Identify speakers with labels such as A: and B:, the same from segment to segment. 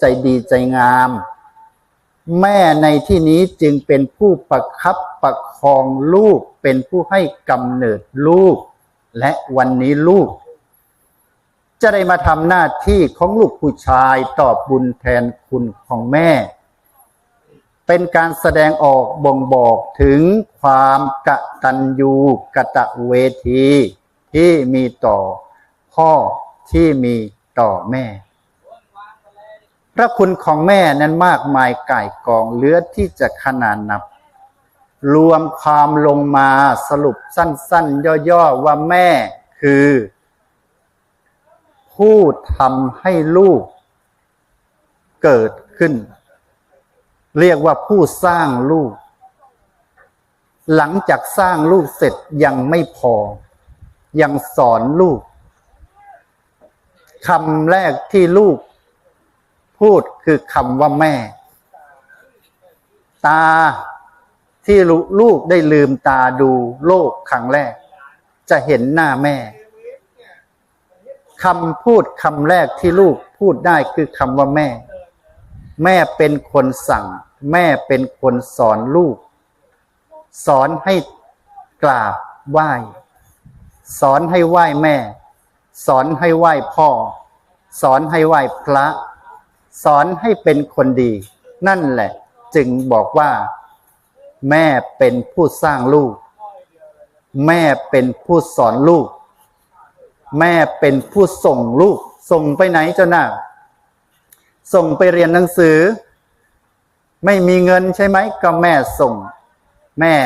A: ใจดีใจงาม แม่ในที่นี้จึงเป็นผู้ประคับประคองลูก เป็นผู้ให้กำเนิดลูก และวันนี้ลูก จะได้มาทำหน้าที่ของลูกผู้ชายตอบบุญแทนคุณของแม่ เป็นการแสดงออกบ่งบอกถึงความกตัญญูกะตะเวที ที่มีต่อพ่อที่มีต่อแม่ ระคุณของแม่นั้นมากมายก่ายกองเลือที่จะขนานนับ รวมความลงมาสรุปสั้น ๆ ย่อ ๆ ว่าแม่คือ ผู้ทำให้ลูกเกิดขึ้น เรียกว่าผู้สร้างลูก หลังจากสร้างลูกเสร็จยังไม่พอ ยังสอนลูกคำแรกที่ลูก พูดคือคำว่าแม่ ตาที่ลูกได้ลืมตาดูโลกครั้งแรก จะเห็นหน้าแม่คำพูดคำแรกที่ลูกพูดได้คือคำว่าแม่ แม่เป็นคนสั่ง แม่เป็นคนสอนลูก สอนให้กราบไหว้ สอนให้ไหว้แม่ สอนให้ไหว้พ่อ สอนให้ไหว้พระ สอนให้เป็นคนดี นั่นแหละ จึงบอกว่า แม่เป็นผู้สร้างลูก แม่เป็นผู้สอนลูก แม่เป็นผู้ส่งลูก ส่งไปไหนเจ้าหน้าส่งไปเรียนหนังสือ ไม่มีเงินใช่ไหมก็แม่ส่ง แม่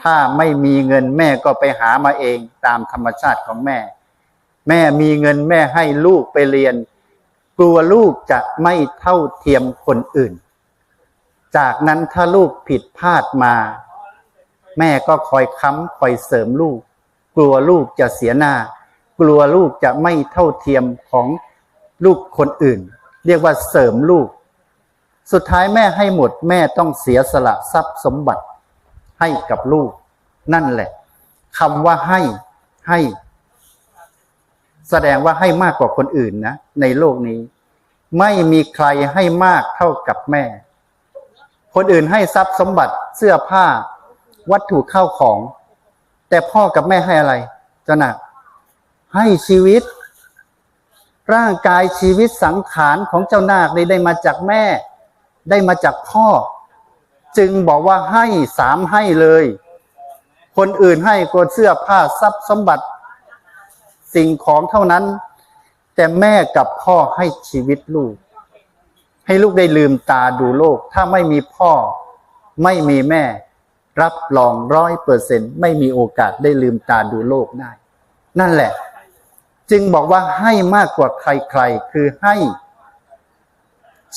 A: ถ้าไม่มีเงินแม่ก็ไปหามาเองตามธรรมชาติของแม่ แม่มีเงินแม่ให้ลูกไปเรียน กลัวลูกจะไม่เท่าเทียมคนอื่น จากนั้นถ้าลูกผิดพลาดมา แม่ก็คอยค้ำคอยเสริมลูก กลัวลูกจะเสียหน้า กลัวลูกจะไม่เท่าเทียมของลูกคนอื่น เรียกว่าเสริมลูก สุดท้ายแม่ให้หมดแม่ต้องเสียสละทรัพย์สมบัติให้กับลูก นั่นแหละคำว่าให้ให้ แสดงว่าให้มากกว่าคนอื่นนะ ในโลกนี้ ไม่มีใครให้มากเท่ากับแม่ คนอื่นให้ทรัพย์สมบัติเสื้อผ้า วัตถุเข้าของ แต่พ่อกับแม่ให้อะไรเจ้าหนักให้ชีวิต ร่างกายชีวิตสังขารของเจ้านาคได้มาจากแม่ ได้มาจากพ่อ จึงบอกว่าให้สามให้เลย คนอื่นให้ก็เสื้อผ้าทรัพย์สมบัติ สิ่งของเท่านั้น แต่แม่กับพ่อให้ชีวิตลูก ให้ลูกได้ลืมตาดูโลก ถ้าไม่มีพ่อ ไม่มีแม่ รับรองร้อยเปอร์เซ็นไม่มีโอกาสได้ลืมตาดูโลกได้ นั่นแหละ จึงบอกว่าให้มากกว่าใครๆ คือให้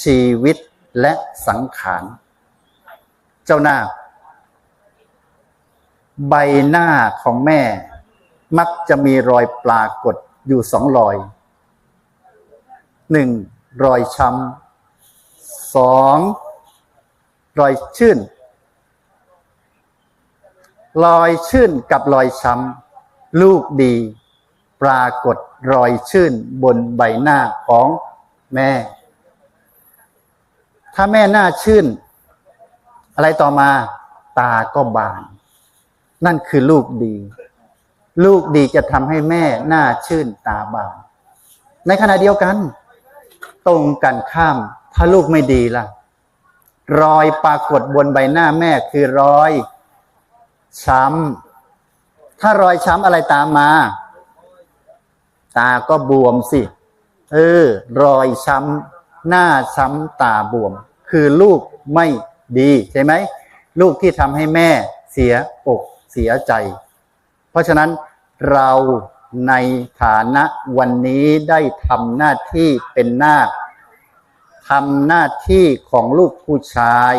A: ชีวิตและสังขาร เจ้าหน้าใบหน้าของแม่ มักจะมีรอยปรากฏอยู่สองรอยหนึ่งรอยช้ำสองรอยชื่น รอยชื่นกับรอยช้ำลูกดี ปรากฏรอยชื่นบนใบหน้าของแม่ ถ้าแม่หน้าชื่น อะไรต่อมา ตาก็บาน นั่นคือลูกดี ลูกดีจะทำให้แม่หน้าชื่นตาบานในขณะเดียวกัน ตรงกันข้าม ถ้าลูกไม่ดีล่ะ รอยปรากฏบนใบหน้าแม่คือรอยช้ำถ้ารอยช้ำอะไรตามมา ตาก็บวมสิ เออ รอยช้ำหน้าช้ำตาบวม คือลูกไม่ดีใช่ไหม ลูกที่ทำให้แม่เสียอกเสียใจ เพราะฉะนั้นเราในฐานะวันนี้ได้ทำหน้าที่เป็นนาคทำหน้าที่ของลูกผู้ชาย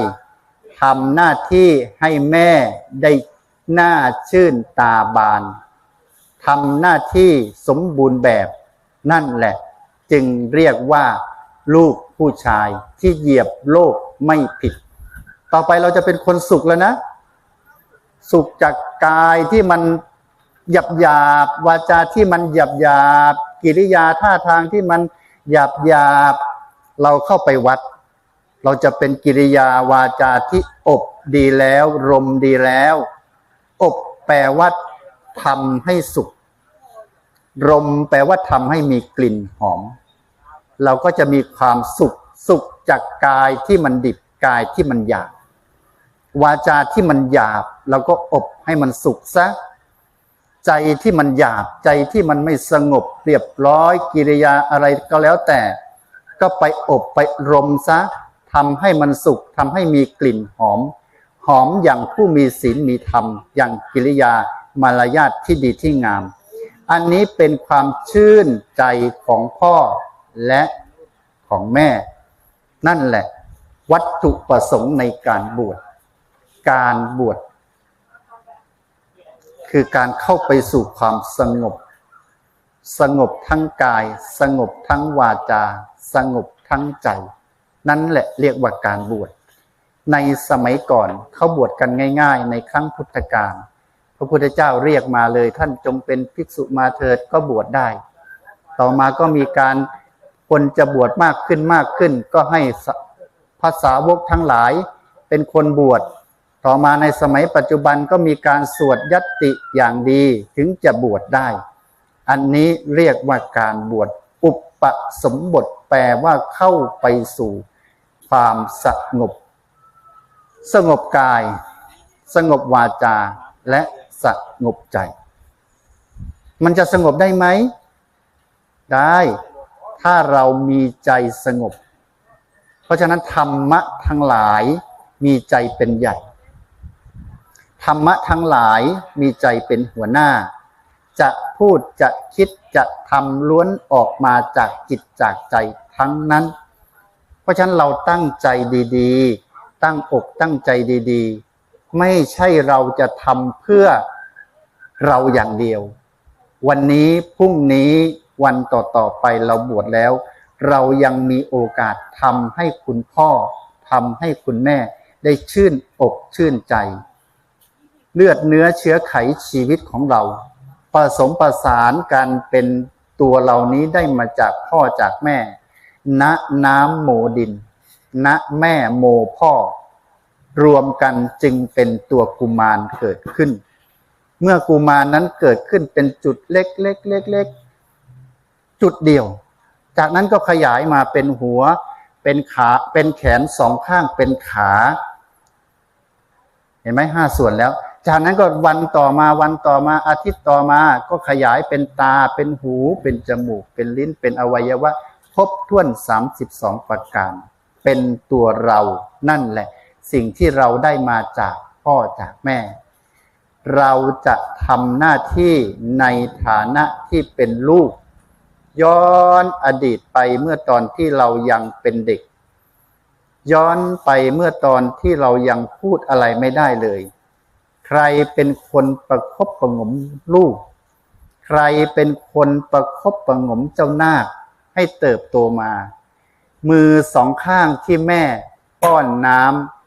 A: ทำหน้าที่ให้แม่ได้หน้าชื่นตาบานทำหน้าที่สมบูรณ์แบบนั่นแหละ จึงเรียกว่า ลูกผู้ชายที่เหยียบโลกไม่ผิด ต่อไปเราจะเป็นคนสุขแล้วนะ สุขจากกายที่มัน หยับหยาบวาจาที่มันหยับหยาบกิริยาท่าทางที่มันหยับหยาบเราเข้าไปวัด เราจะเป็นกิริยาวาจาที่อบดีแล้วรมดีแล้ว อบแปลว่าทำให้สุขรมแปลว่าทำให้มีกลิ่นหอม เราก็จะมีความสุขสุขจากกายที่มันดิบกายที่มันหยาบวาจาที่มันหยาบเราก็อบให้มันสุขซะ ใจที่มันหยาบใจที่มันไม่สงบเรียบร้อยกิริยาอะไรก็แล้วแต่ ก็ไปอบไปรมซะทำให้มันสุขทำให้มีกลิ่นหอม หอมอย่างผู้มีศีลมีธรรม อย่างกิริยามารยาทที่ดีที่งาม อันนี้เป็นความชื่นใจของพ่อและของแม่ นั่นแหละ วัตถุประสงค์ในการบวชการบวช คือการเข้าไปสู่ความสงบ สงบทั้งกาย สงบทั้งวาจา สงบทั้งใจ นั่นแหละเรียกว่าการบวชในสมัยก่อนเขาบวชกันง่าย ๆ ในครั้งพุทธกาลพระพุทธเจ้าเรียกมาเลย ท่านจงเป็นภิกษุมาเถิดก็บวชได้ ต่อมาก็มีการคนจะบวชมากขึ้นมากขึ้น ก็ให้ภาษาวกทั้งหลายเป็นคนบวช ต่อมาในสมัยปัจจุบันก็มีการสวดยัตติอย่างดีถึงจะบวชได้ อันนี้เรียกว่าการบวชอุปสมบทแปลว่าเข้าไปสู่ความสงบ สงบกาย สงบวาจาและสงบใจ มันจะสงบได้ไหม ได้ ถ้าเรามีใจสงบ เพราะฉะนั้นธรรมะทั้งหลายมีใจเป็นใหญ่ ธรรมะทั้งหลายมีใจเป็นหัวหน้า จะพูดจะคิดจะทำล้วนออกมาจากจิตจากใจทั้งนั้น เพราะฉะนั้นเราตั้งใจดีๆ ตั้งอกตั้งใจดีๆ ไม่ใช่เราจะทำเพื่อเราอย่างเดียว วันนี้พรุ่งนี้วันต่อๆไปเราบวชแล้ว เรายังมีโอกาสทำให้คุณพ่อทำให้คุณแม่ได้ชื่นอกชื่นใจ เลือดเนื้อเชื้อไขชีวิตของเรา ผสมประสานกันเป็นตัวเหล่านี้ได้มาจากพ่อจากแม่ ณน้ำโมดิน ณแม่โมพ่อ รวมกันจึงเป็นตัวกุมารเกิดขึ้น เมื่อกุมารนั้นเกิดขึ้นเป็นจุดเล็กเล็กเล็กเล็กจุดเดียว จากนั้นก็ขยายมาเป็นหัว เป็นขา เป็นแขนสองข้าง เป็นขา เห็นไหมห้าส่วนแล้ว จากนั้นก็วันต่อมาวันต่อมาอาทิตย์ต่อมาก็ขยายเป็นตาเป็นหู เป็นจมูก เป็นลิ้นเป็นอวัยวะครบถ้วนสามสิบสองประการ เป็นตัวเรานั่นแหละ สิ่งที่เราได้มาจากพ่อจากแม่ เราจะทำหน้าที่ในฐานะที่เป็นลูก ย้อนอดีตไปเมื่อตอนที่เรายังเป็นเด็ก ย้อนไปเมื่อตอนที่เรายังพูดอะไรไม่ได้เลย รเป็นคนประคบประงมลูก ใครเป็นคนประคบประงมเจ้านาคให้เติบโตมา มือสองข้างที่แม่ป้อนน้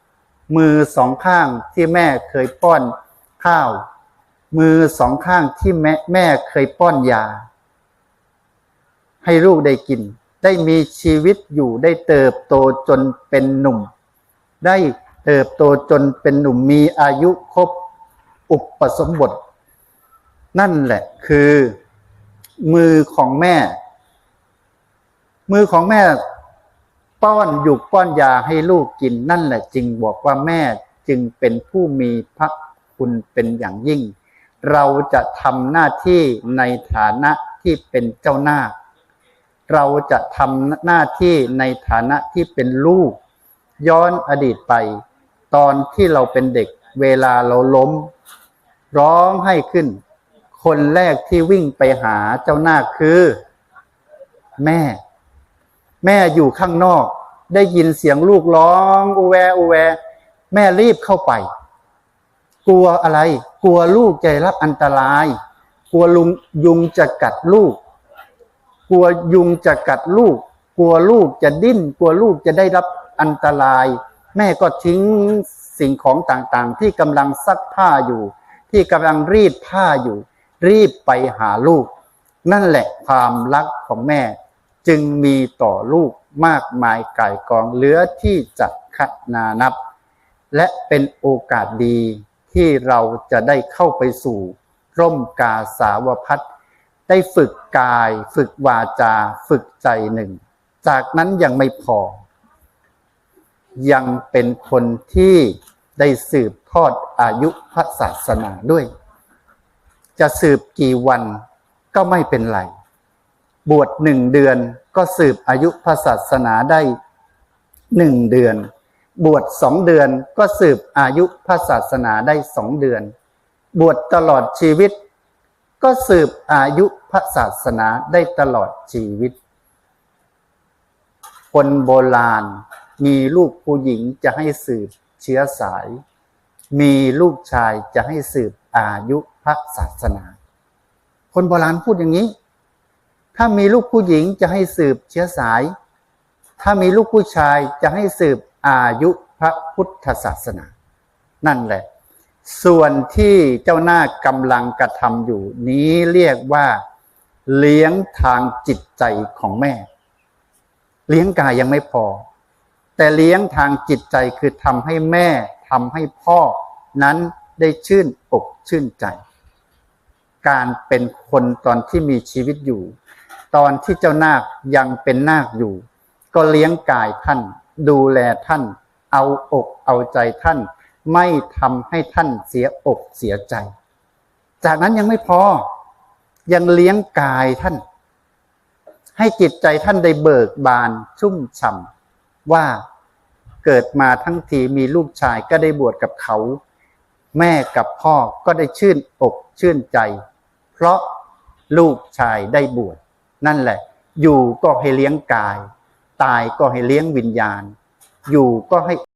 A: ำมือสองข้างที่แม่เคยป้อนข้าว มือสองข้างที่แม่แม่เคยป้อนยา ให้ลูกได้กิน ได้มีชีวิตอยู่ได้เติบโตจนเป็นหนุ่ม ได้เติบโตจนเป็นหนุ่มมีอายุครบ อุปสมบท นั่นแหละคือ มือของแม่ มือของแม่ ป้อนหยุกป้อนยาให้ลูกกินนั่นแหละ จึงบอกว่าแม่จึงเป็นผู้มีพระคุณเป็นอย่างยิ่ง เราจะทำหน้าที่ในฐานะที่เป็นเจ้าหน้า เราจะทำหน้าที่ในฐานะที่เป็นลูก ย้อนอดีตไป ตอนที่เราเป็นเด็ก เวลาเราล้ม ร้องให้ขึ้น คนแรกที่วิ่งไปหาเจ้าหน้าคือ แม่ แม่อยู่ข้างนอก ได้ยินเสียงลูกร้องอูแวอูแว แม่รีบเข้าไป กลัวอะไร กลัวลูกจะรับอันตราย กลัวลุงยุงจะกัดลูก กลัวยุงจะกัดลูก กลัวลูกจะดิ้น กลัวลูกจะได้รับอันตราย แม่ก็ทิ้งสิ่งของต่างๆ ที่กำลังซักผ้าอยู่ ที่กำลังรีดผ้าอยู่ รีบไปหาลูก นั่นแหละความรักของแม่ จึงมีต่อลูกมากมายก่ายกองเหลือที่จะคนานับ และเป็นโอกาสดีที่เราจะได้เข้าไปสู่ ร่มกาสาวพัฒได้ฝึกกาย ฝึกวาจา ฝึกใจหนึ่ง จากนั้นยังไม่พอ ยังเป็นคนที่ได้สืบ ทอดอายุพระศาสนาด้วย จะสืบกี่วันก็ไม่เป็นไร บวชหนึ่งเดือนก็สืบอายุพระศาสนาได้หนึ่งเดือน บวชสองเดือนก็สืบอายุพระศาสนาได้สองเดือน บวชตลอดชีวิต ก็สืบอายุพระศาสนาได้ตลอดชีวิต คนโบราณมีลูกผู้หญิงจะให้สืบเชื้อสาย มีลูกชายจะให้สืบอายุพระศาสนา คนโบราณพูดอย่างนี้ ถ้ามีลูกผู้หญิงจะให้สืบเชื้อสาย ถ้ามีลูกผู้ชายจะให้สืบอายุพระพุทธศาสนา นั่นแหละ ส่วนที่เจ้าหน้ากำลังกระทำอยู่ นี้เรียกว่า เลี้ยงทางจิตใจของแม่ เลี้ยงกายยังไม่พอ แต่เลี้ยงทางจิตใจคือทำให้แม่ ทำให้พ่อนั้นได้ชื่นอกชื่นใจ การเป็นคนตอนที่มีชีวิตอยู่ ตอนที่เจ้านาคยังเป็นนาคอยู่ ก็เลี้ยงกายท่าน ดูแลท่าน เอาอกเอาใจท่าน ไม่ทำให้ท่านเสียอกเสียใจ จากนั้นยังไม่พอ ยังเลี้ยงกายท่าน ให้จิตใจท่านได้เบิกบานชุ่มฉ่ำว่า เกิดมาทั้งทีมีลูกชายก็ได้บวชกับเขา แม่กับพ่อก็ได้ชื่นอกชื่นใจ เพราะลูกชายได้บวชนั่นแหละ อยู่ก็ให้เลี้ยงกาย ตายก็ให้เลี้ยงวิญญาณ อยู่ก็ให้